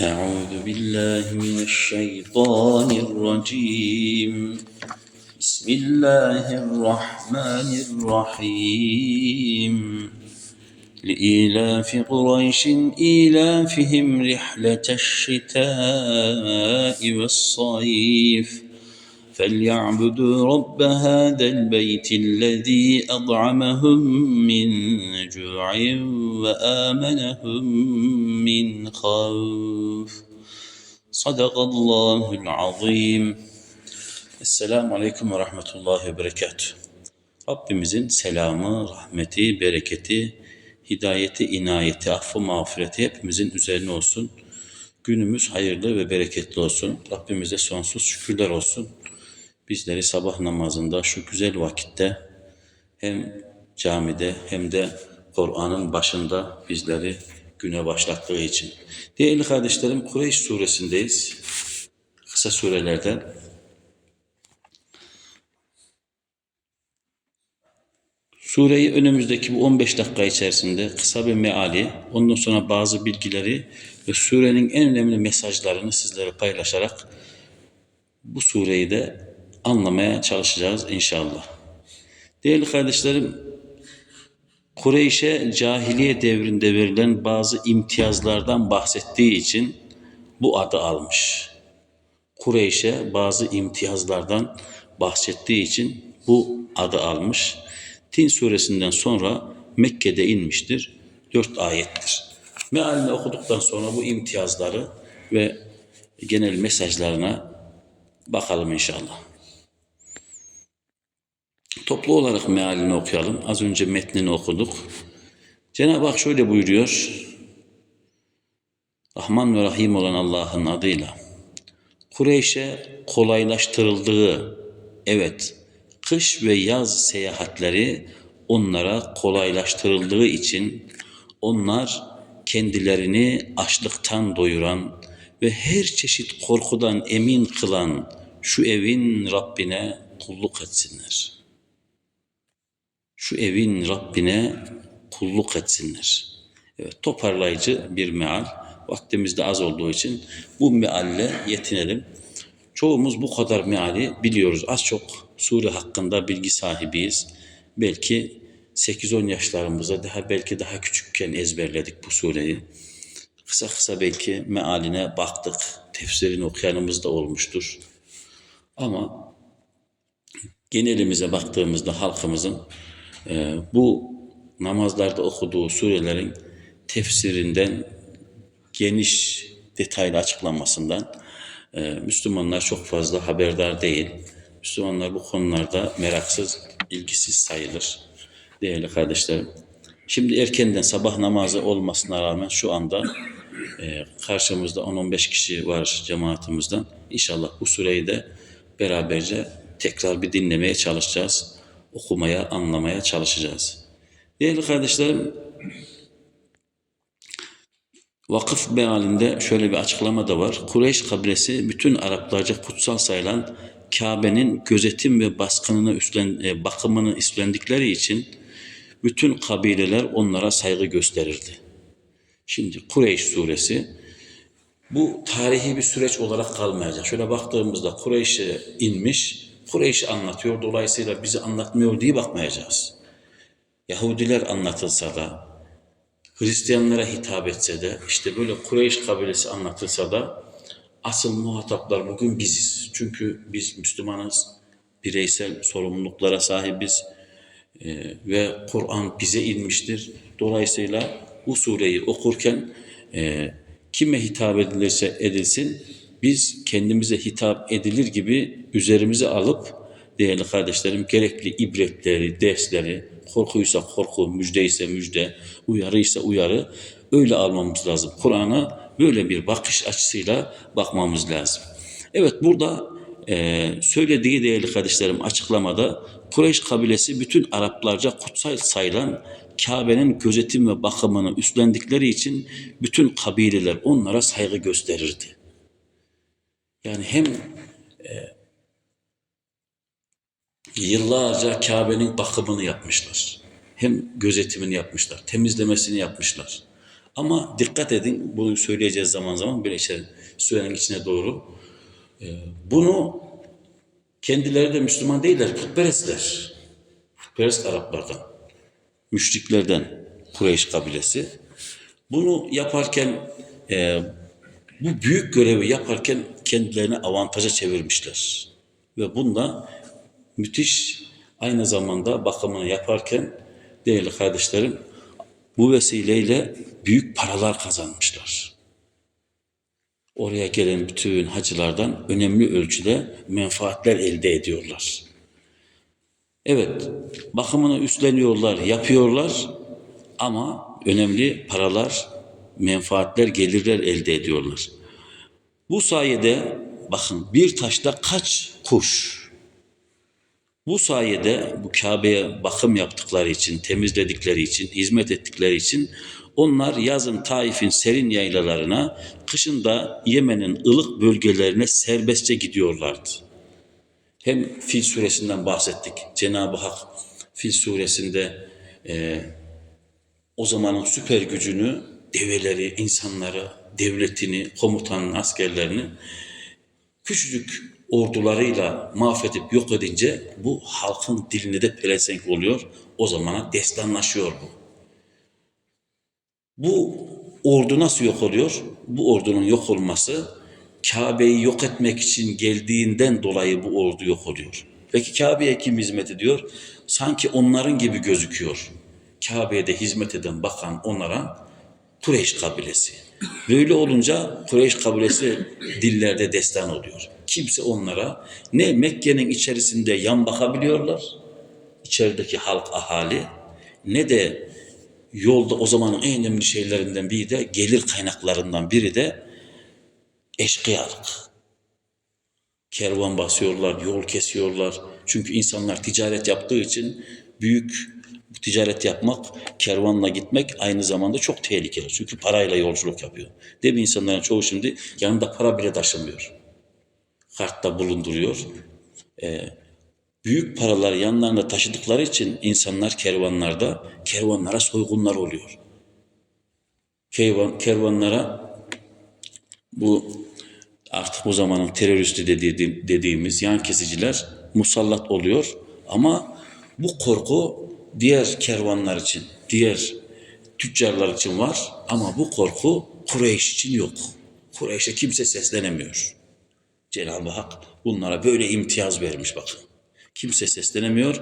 أعوذ بالله من الشيطان الرجيم. بسم الله الرحمن الرحيم. لإيلاف قريش إيلافهم رحلة الشتاء والصيف. فليعبدوا رب هذا البيت الذي أطعمهم من جوع وآمنهم من خوف صدق الله العظيم Esselamu Aleyküm ve Rahmetullahi ve Berekatuhu. Rabbimizin selamı, rahmeti, bereketi, hidayeti, inayeti, affı, mağfireti hepimizin üzerine olsun. Günümüz hayırlı ve bereketli olsun. Rabbimize sonsuz şükürler olsun. Bizleri sabah namazında şu güzel vakitte hem camide hem de Kur'an'ın başında bizleri güne başlattığı için. Değerli kardeşlerim Kureyş suresindeyiz. Kısa surelerden Sureyi önümüzdeki bu 15 dakika içerisinde kısa bir meali, ondan sonra bazı bilgileri ve surenin en önemli mesajlarını sizlere paylaşarak bu sureyi de anlamaya çalışacağız inşallah. Değerli kardeşlerim, Kureyş'e cahiliye devrinde verilen bazı imtiyazlardan bahsettiği için bu adı almış. Kureyş'e bazı imtiyazlardan bahsettiği için bu adı almış. Tin suresinden sonra Mekke'de inmiştir. Dört ayettir. Mealini okuduktan sonra bu imtiyazları ve genel mesajlarına bakalım inşallah. Toplu olarak mealini okuyalım. Az önce metnini okuduk. Cenab-ı Hak şöyle buyuruyor. Rahman ve Rahim olan Allah'ın adıyla. Kureyş'e kolaylaştırıldığı, evet, kış ve yaz seyahatleri onlara kolaylaştırıldığı için onlar kendilerini açlıktan doyuran ve her çeşit korkudan emin kılan şu evin Rabbine kulluk etsinler. Şu evin Rabbine kulluk etsinler. Evet, toparlayıcı bir meal. Vaktimiz de az olduğu için bu mealle yetinelim. Çoğumuz bu kadar meali biliyoruz. Az çok sure hakkında bilgi sahibiyiz. Belki 8-10 yaşlarımızda daha belki daha küçükken ezberledik bu sureyi. Kısa kısa belki mealine baktık. Tefsirini okuyanımız da olmuştur. Ama genelimize baktığımızda halkımızın e, bu namazlarda okuduğu surelerin tefsirinden geniş detaylı açıklamasından e, Müslümanlar çok fazla haberdar değil. Müslümanlar bu konularda meraksız, ilgisiz sayılır. Değerli kardeşlerim. Şimdi erkenden sabah namazı olmasına rağmen şu anda e, karşımızda 10-15 kişi var cemaatimizden. İnşallah bu süreyi de beraberce tekrar bir dinlemeye çalışacağız. Okumaya, anlamaya çalışacağız. Değerli kardeşlerim, Vakıf mealinde şöyle bir açıklama da var. Kureyş kabilesi bütün Araplarca kutsal sayılan Kabe'nin gözetim ve baskınını üstlen, e, bakımını üstlendikleri için bütün kabileler onlara saygı gösterirdi. Şimdi Kureyş suresi bu tarihi bir süreç olarak kalmayacak. Şöyle baktığımızda Kureyş'e inmiş, Kureyş'i anlatıyor. Dolayısıyla bizi anlatmıyor diye bakmayacağız. Yahudiler anlatılsa da, Hristiyanlara hitap etse de, işte böyle Kureyş kabilesi anlatılsa da asıl muhataplar bugün biziz. Çünkü biz Müslümanız, bireysel sorumluluklara sahibiz ee, ve Kur'an bize inmiştir. Dolayısıyla bu sureyi okurken e, kime hitap edilirse edilsin, biz kendimize hitap edilir gibi üzerimize alıp değerli kardeşlerim gerekli ibretleri, dersleri, korkuysa korku, müjde ise müjde, uyarıysa uyarı öyle almamız lazım. Kur'an'a böyle bir bakış açısıyla bakmamız lazım. Evet burada e, söylediği değerli kardeşlerim açıklamada Kureyş kabilesi bütün Araplarca kutsal sayılan Kabe'nin gözetim ve bakımını üstlendikleri için bütün kabileler onlara saygı gösterirdi. Yani hem e, yıllarca Kabe'nin bakımını yapmışlar. Hem gözetimini yapmışlar, temizlemesini yapmışlar. Ama dikkat edin, bunu söyleyeceğiz zaman zaman böyle işte sürenin içine doğru. Ee, bunu kendileri de Müslüman değiller, putperestler. Putperest Araplardan, müşriklerden Kureyş kabilesi. Bunu yaparken, e, bu büyük görevi yaparken kendilerini avantaja çevirmişler. Ve bunda müthiş aynı zamanda bakımını yaparken değerli kardeşlerim bu vesileyle büyük paralar kazanmışlar. Oraya gelen bütün hacılardan önemli ölçüde menfaatler elde ediyorlar. Evet, bakımını üstleniyorlar, yapıyorlar ama önemli paralar, menfaatler, gelirler elde ediyorlar. Bu sayede bakın bir taşta kaç kuş bu sayede bu Kabe'ye bakım yaptıkları için, temizledikleri için, hizmet ettikleri için onlar yazın Taif'in serin yaylalarına, kışın da Yemen'in ılık bölgelerine serbestçe gidiyorlardı. Hem Fil suresinden bahsettik. Cenab-ı Hak Fil suresinde e, o zamanın süper gücünü, develeri, insanları, devletini, komutanın askerlerini küçücük ordularıyla mahvedip yok edince bu halkın diline de pelesenk oluyor. O zamana destanlaşıyor bu. Bu ordu nasıl yok oluyor? Bu ordunun yok olması Kabe'yi yok etmek için geldiğinden dolayı bu ordu yok oluyor. Peki Kabe'ye kim hizmet ediyor? Sanki onların gibi gözüküyor. Kabe'ye de hizmet eden bakan onlara Kureyş kabilesi. Böyle olunca Kureyş kabilesi dillerde destan oluyor. Kimse onlara ne Mekke'nin içerisinde yan bakabiliyorlar, içerideki halk, ahali, ne de yolda o zamanın en önemli şeylerinden biri de gelir kaynaklarından biri de eşkıyalık. Kervan basıyorlar, yol kesiyorlar. Çünkü insanlar ticaret yaptığı için büyük ticaret yapmak, kervanla gitmek aynı zamanda çok tehlikeli. Çünkü parayla yolculuk yapıyor. Değil mi insanların çoğu şimdi yanında para bile taşımıyor. Kartta bulunduruyor. Ee, büyük paraları yanlarında taşıdıkları için insanlar kervanlarda kervanlara soygunlar oluyor. Kervan, kervanlara bu artık bu zamanın teröristi dediği, dediğimiz yan kesiciler musallat oluyor. Ama bu korku diğer kervanlar için, diğer tüccarlar için var ama bu korku Kureyş için yok. Kureyş'e kimse seslenemiyor. Cenab-ı Hak bunlara böyle imtiyaz vermiş bakın. Kimse seslenemiyor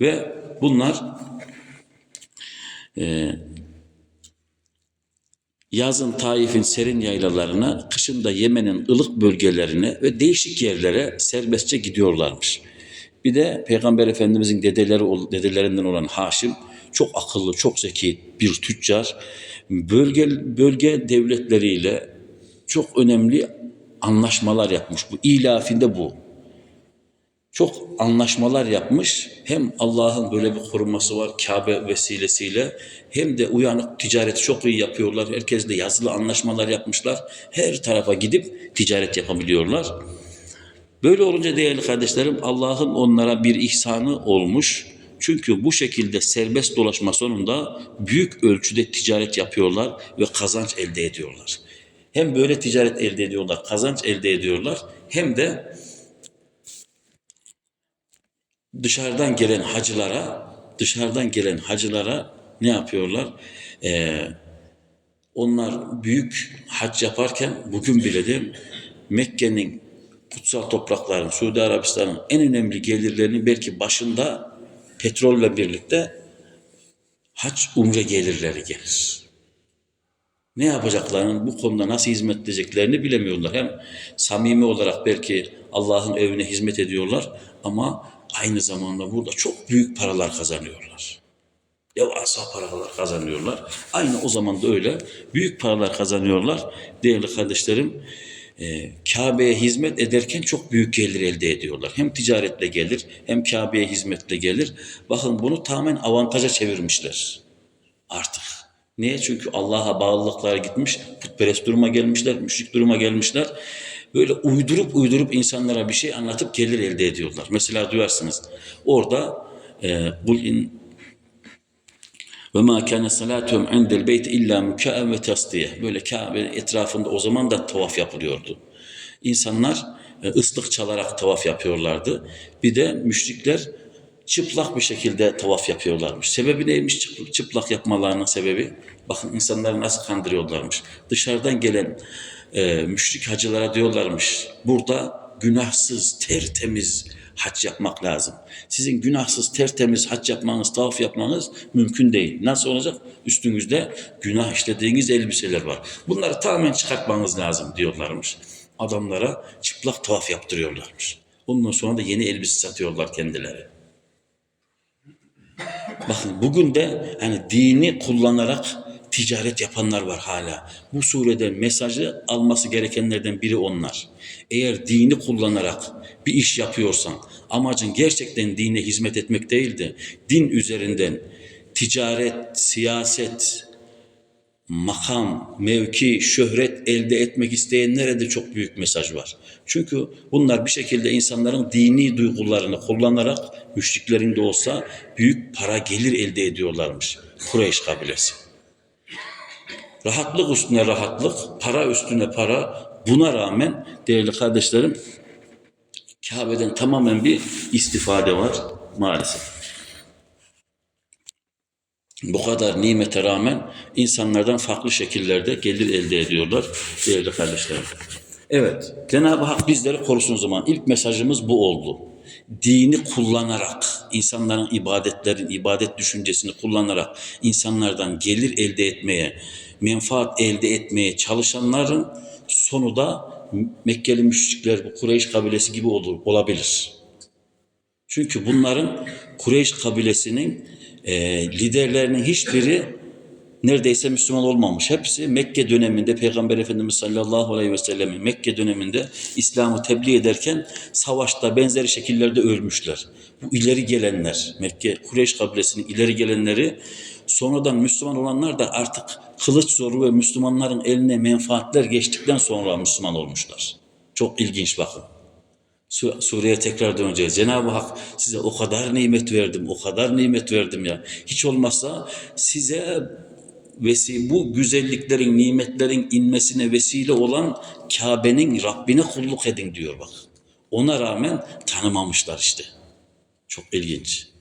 ve bunlar e, yazın Taif'in serin yaylalarına, kışın da Yemen'in ılık bölgelerine ve değişik yerlere serbestçe gidiyorlarmış. Bir de Peygamber Efendimizin dedeleri, dedelerinden olan Haşim çok akıllı, çok zeki bir tüccar. Bölge, bölge devletleriyle çok önemli anlaşmalar yapmış. Bu ilafinde bu. Çok anlaşmalar yapmış. Hem Allah'ın böyle bir koruması var Kabe vesilesiyle hem de uyanık ticareti çok iyi yapıyorlar. Herkesle yazılı anlaşmalar yapmışlar. Her tarafa gidip ticaret yapabiliyorlar. Böyle olunca değerli kardeşlerim Allah'ın onlara bir ihsanı olmuş. Çünkü bu şekilde serbest dolaşma sonunda büyük ölçüde ticaret yapıyorlar ve kazanç elde ediyorlar. Hem böyle ticaret elde ediyorlar, kazanç elde ediyorlar hem de dışarıdan gelen hacılara, dışarıdan gelen hacılara ne yapıyorlar? Ee, onlar büyük hac yaparken bugün bile de Mekke'nin kutsal toprakların, Suudi Arabistan'ın en önemli gelirlerinin belki başında petrolle birlikte hac umre gelirleri gelir. Ne yapacaklarını, bu konuda nasıl hizmet edeceklerini bilemiyorlar. Hem samimi olarak belki Allah'ın evine hizmet ediyorlar ama aynı zamanda burada çok büyük paralar kazanıyorlar. Devasa paralar kazanıyorlar. Aynı o zaman da öyle büyük paralar kazanıyorlar. Değerli kardeşlerim, e, Kabe'ye hizmet ederken çok büyük gelir elde ediyorlar. Hem ticaretle gelir hem Kabe'ye hizmetle gelir. Bakın bunu tamamen avantaja çevirmişler artık. Niye? Çünkü Allah'a bağlılıklara gitmiş, putperest duruma gelmişler, müşrik duruma gelmişler. Böyle uydurup uydurup insanlara bir şey anlatıp gelir elde ediyorlar. Mesela duyarsınız orada e, kul Ve ma kana salatuhum indel beyt illa muka'en ve tasdiye. Böyle Kabe etrafında o zaman da tavaf yapılıyordu. İnsanlar e, ıslık çalarak tavaf yapıyorlardı. Bir de müşrikler çıplak bir şekilde tavaf yapıyorlarmış. Sebebi neymiş çıplak, yapmalarının sebebi? Bakın insanları nasıl kandırıyorlarmış. Dışarıdan gelen e, müşrik hacılara diyorlarmış. Burada günahsız, tertemiz hac yapmak lazım. Sizin günahsız, tertemiz hac yapmanız, tavaf yapmanız mümkün değil. Nasıl olacak? Üstünüzde günah işlediğiniz elbiseler var. Bunları tamamen çıkartmanız lazım diyorlarmış. Adamlara çıplak tavaf yaptırıyorlarmış. Ondan sonra da yeni elbise satıyorlar kendileri. Bakın bugün de hani dini kullanarak ticaret yapanlar var hala. Bu sureden mesajı alması gerekenlerden biri onlar. Eğer dini kullanarak bir iş yapıyorsan amacın gerçekten dine hizmet etmek değil de din üzerinden ticaret, siyaset, makam, mevki, şöhret elde etmek isteyenlere de çok büyük mesaj var. Çünkü bunlar bir şekilde insanların dini duygularını kullanarak müşriklerin de olsa büyük para gelir elde ediyorlarmış Kureyş kabilesi. Rahatlık üstüne rahatlık, para üstüne para. Buna rağmen değerli kardeşlerim Kabe'den tamamen bir istifade var maalesef. Bu kadar nimete rağmen insanlardan farklı şekillerde gelir elde ediyorlar değerli kardeşlerim. Evet, Cenab-ı Hak bizleri korusun zaman. İlk mesajımız bu oldu. Dini kullanarak, insanların ibadetlerin, ibadet düşüncesini kullanarak insanlardan gelir elde etmeye, menfaat elde etmeye çalışanların sonu da Mekkeli müşrikler, bu Kureyş kabilesi gibi olur, olabilir. Çünkü bunların Kureyş kabilesinin e, liderlerinin hiçbiri neredeyse Müslüman olmamış. Hepsi Mekke döneminde Peygamber Efendimiz sallallahu aleyhi ve sellemin Mekke döneminde İslam'ı tebliğ ederken savaşta benzeri şekillerde ölmüşler. Bu ileri gelenler, Mekke Kureyş kabilesinin ileri gelenleri sonradan Müslüman olanlar da artık kılıç zoru ve Müslümanların eline menfaatler geçtikten sonra Müslüman olmuşlar. Çok ilginç bakın. Su- Suriye'ye tekrar döneceğiz. Cenab-ı Hak size o kadar nimet verdim, o kadar nimet verdim ya. Hiç olmazsa size vesi bu güzelliklerin, nimetlerin inmesine vesile olan Kabe'nin Rabbine kulluk edin diyor bak. Ona rağmen tanımamışlar işte. Çok ilginç.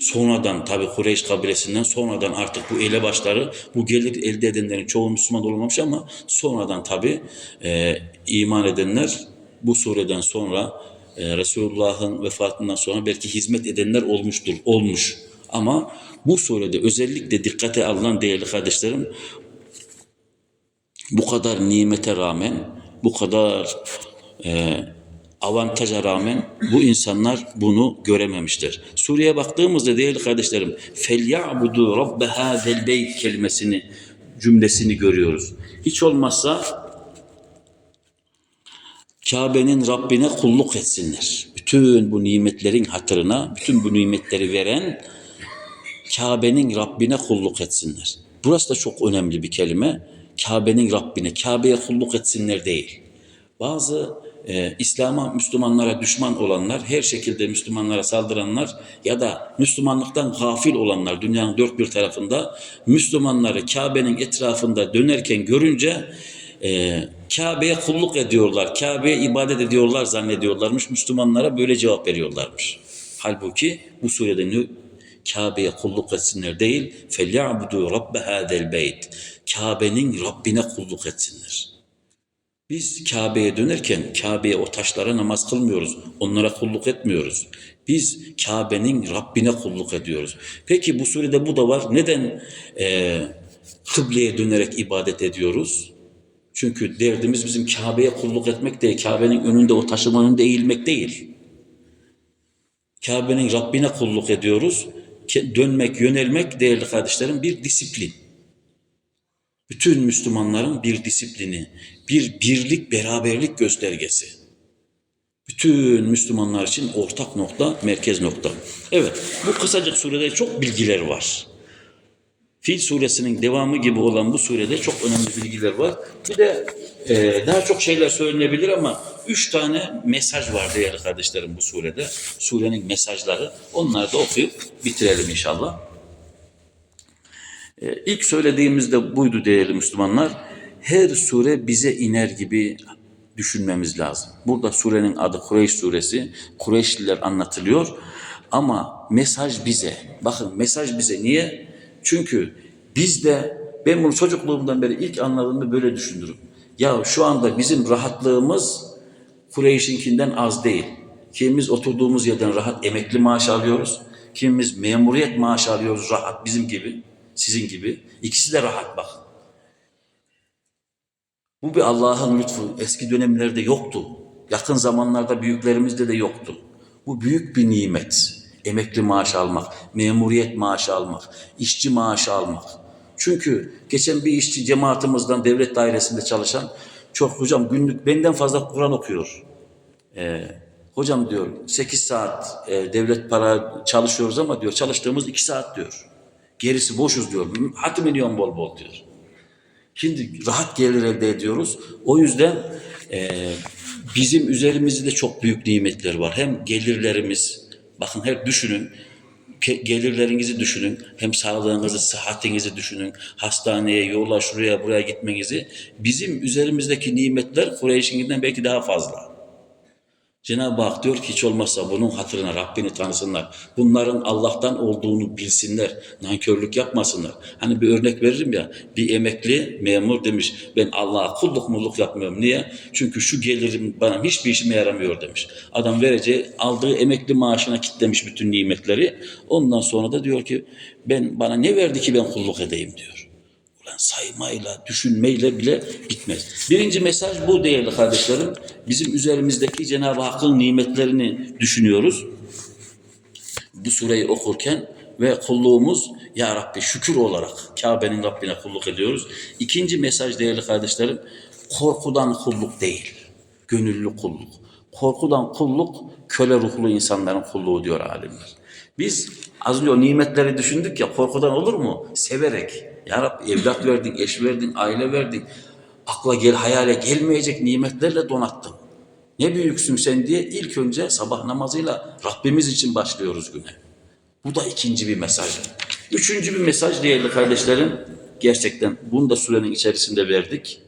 Sonradan tabi Kureyş kabilesinden sonradan artık bu elebaşları, bu gelir elde edenlerin çoğu Müslüman olmamış ama sonradan tabi e, iman edenler bu sureden sonra e, Resulullah'ın vefatından sonra belki hizmet edenler olmuştur, olmuş. Ama bu surede özellikle dikkate alınan değerli kardeşlerim bu kadar nimete rağmen, bu kadar e, avantaja rağmen bu insanlar bunu görememiştir. Suriye baktığımızda değerli kardeşlerim felyabudu rabbe hazel beyt kelimesini cümlesini görüyoruz. Hiç olmazsa Kabe'nin Rabbine kulluk etsinler. Bütün bu nimetlerin hatırına, bütün bu nimetleri veren Kabe'nin Rabbine kulluk etsinler. Burası da çok önemli bir kelime. Kabe'nin Rabbine, Kabe'ye kulluk etsinler değil. Bazı e, İslam'a, Müslümanlara düşman olanlar, her şekilde Müslümanlara saldıranlar ya da Müslümanlıktan gafil olanlar dünyanın dört bir tarafında Müslümanları Kabe'nin etrafında dönerken görünce e, Kabe'ye kulluk ediyorlar, Kabe'ye ibadet ediyorlar zannediyorlarmış. Müslümanlara böyle cevap veriyorlarmış. Halbuki bu surede ne- Kabe'ye kulluk etsinler değil, فَلْيَعْبُدُوا رَبَّ هَذَا الْبَيْتِ Kabe'nin Rabbine kulluk etsinler. Biz Kabe'ye dönerken Kabe'ye o taşlara namaz kılmıyoruz. Onlara kulluk etmiyoruz. Biz Kabe'nin Rabbine kulluk ediyoruz. Peki bu surede bu da var. Neden e, kıbleye dönerek ibadet ediyoruz? Çünkü derdimiz bizim Kabe'ye kulluk etmek değil. Kabe'nin önünde o taşın önünde eğilmek değil. Kabe'nin Rabbine kulluk ediyoruz. Dönmek, yönelmek değerli kardeşlerim bir disiplin. Bütün Müslümanların bir disiplini, bir birlik, beraberlik göstergesi. Bütün Müslümanlar için ortak nokta, merkez nokta. Evet, bu kısacık surede çok bilgiler var. Fil suresinin devamı gibi olan bu surede çok önemli bilgiler var. Bir de e, daha çok şeyler söylenebilir ama üç tane mesaj var değerli kardeşlerim bu surede. Surenin mesajları. Onları da okuyup bitirelim inşallah. E, ilk söylediğimizde buydu değerli Müslümanlar. Her sure bize iner gibi düşünmemiz lazım. Burada surenin adı Kureyş suresi. Kureyşliler anlatılıyor. Ama mesaj bize. Bakın mesaj bize. Niye? Çünkü biz de ben bunu çocukluğumdan beri ilk anladığımda böyle düşünürüm. Ya şu anda bizim rahatlığımız Kureyş'inkinden az değil. Kimimiz oturduğumuz yerden rahat emekli maaş alıyoruz. Kimimiz memuriyet maaşı alıyoruz rahat bizim gibi, sizin gibi. İkisi de rahat bak. Bu bir Allah'ın lütfu. Eski dönemlerde yoktu. Yakın zamanlarda büyüklerimizde de yoktu. Bu büyük bir nimet. Emekli maaş almak, memuriyet maaşı almak, işçi maaşı almak. Çünkü geçen bir işçi cemaatimizden devlet dairesinde çalışan çok hocam günlük benden fazla Kur'an okuyor. Ee, hocam diyor 8 saat e, devlet para çalışıyoruz ama diyor çalıştığımız 2 saat diyor. Gerisi boşuz diyor. Hatim milyon bol bol diyor. Şimdi rahat gelir elde ediyoruz. O yüzden e, bizim üzerimizde çok büyük nimetler var. Hem gelirlerimiz, bakın hep düşünün, gelirlerinizi düşünün. Hem sağlığınızı, sıhhatinizi düşünün. Hastaneye, yola, şuraya, buraya gitmenizi. Bizim üzerimizdeki nimetler Kureyş'inkinden belki daha fazla. Cenab-ı Hak diyor ki hiç olmazsa bunun hatırına Rabbini tanısınlar. Bunların Allah'tan olduğunu bilsinler. Nankörlük yapmasınlar. Hani bir örnek veririm ya bir emekli memur demiş ben Allah'a kulluk mulluk yapmıyorum. Niye? Çünkü şu gelirim bana hiçbir işime yaramıyor demiş. Adam vereceği aldığı emekli maaşına kitlemiş bütün nimetleri. Ondan sonra da diyor ki ben bana ne verdi ki ben kulluk edeyim diyor. Ulan saymayla, düşünmeyle bile bitmez. Birinci mesaj bu değerli kardeşlerim. Bizim üzerimizdeki Cenab-ı Hakk'ın nimetlerini düşünüyoruz. Bu sureyi okurken ve kulluğumuz Ya Rabbi şükür olarak Kabe'nin Rabbine kulluk ediyoruz. İkinci mesaj değerli kardeşlerim, korkudan kulluk değil, gönüllü kulluk. Korkudan kulluk, köle ruhlu insanların kulluğu diyor alimler. Biz az önce o nimetleri düşündük ya korkudan olur mu? Severek. Ya Rabbi evlat verdin, eş verdin, aile verdin. Akla gel, hayale gelmeyecek nimetlerle donattın. Ne büyüksün sen diye ilk önce sabah namazıyla Rabbimiz için başlıyoruz güne. Bu da ikinci bir mesaj. Üçüncü bir mesaj değerli kardeşlerim. Gerçekten bunu da surenin içerisinde verdik.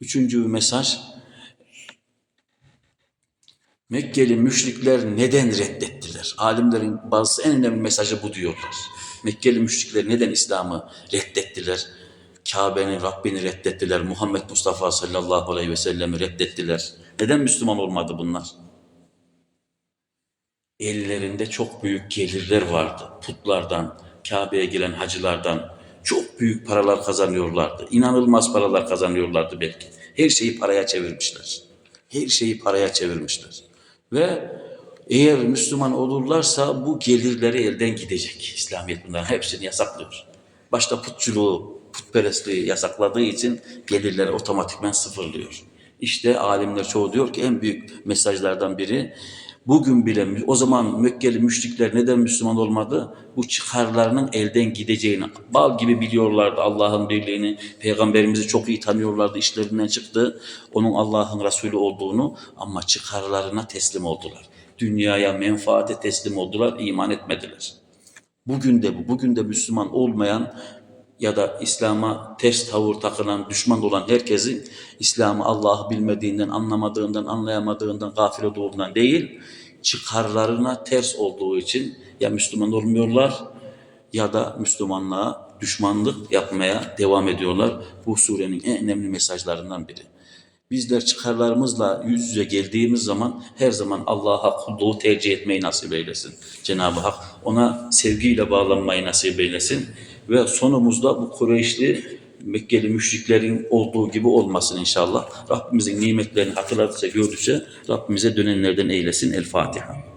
Üçüncü bir mesaj. Mekkeli müşrikler neden reddettiler? Alimlerin bazı en önemli mesajı bu diyorlar. Mekkeli müşrikler neden İslam'ı reddettiler? Kabe'nin Rabbini reddettiler. Muhammed Mustafa sallallahu aleyhi ve sellem'i reddettiler. Neden Müslüman olmadı bunlar? Ellerinde çok büyük gelirler vardı. Putlardan, Kabe'ye gelen hacılardan çok büyük paralar kazanıyorlardı. İnanılmaz paralar kazanıyorlardı belki. Her şeyi paraya çevirmişler. Her şeyi paraya çevirmişler. Ve eğer Müslüman olurlarsa bu gelirleri elden gidecek. İslamiyet bunların hepsini yasaklıyor. Başta putçuluğu, putperestliği yasakladığı için gelirleri otomatikman sıfırlıyor. İşte alimler çoğu diyor ki en büyük mesajlardan biri bugün bile o zaman Mekkeli müşrikler neden Müslüman olmadı? Bu çıkarlarının elden gideceğini bal gibi biliyorlardı Allah'ın birliğini. Peygamberimizi çok iyi tanıyorlardı işlerinden çıktı. Onun Allah'ın Resulü olduğunu ama çıkarlarına teslim oldular. Dünyaya menfaate teslim oldular, iman etmediler. Bugün de bu, bugün de Müslüman olmayan ya da İslam'a ters tavır takılan, düşman olan herkesin İslam'ı Allah'ı bilmediğinden, anlamadığından, anlayamadığından, gafil olduğundan değil, çıkarlarına ters olduğu için ya Müslüman olmuyorlar ya da Müslümanlığa düşmanlık yapmaya devam ediyorlar. Bu surenin en önemli mesajlarından biri. Bizler çıkarlarımızla yüz yüze geldiğimiz zaman her zaman Allah'a kulluğu tercih etmeyi nasip eylesin. Cenab-ı Hak ona sevgiyle bağlanmayı nasip eylesin. Ve sonumuzda bu Kureyşli Mekkeli müşriklerin olduğu gibi olmasın inşallah. Rabbimizin nimetlerini hatırladıkça gördükçe Rabbimize dönenlerden eylesin. El Fatiha.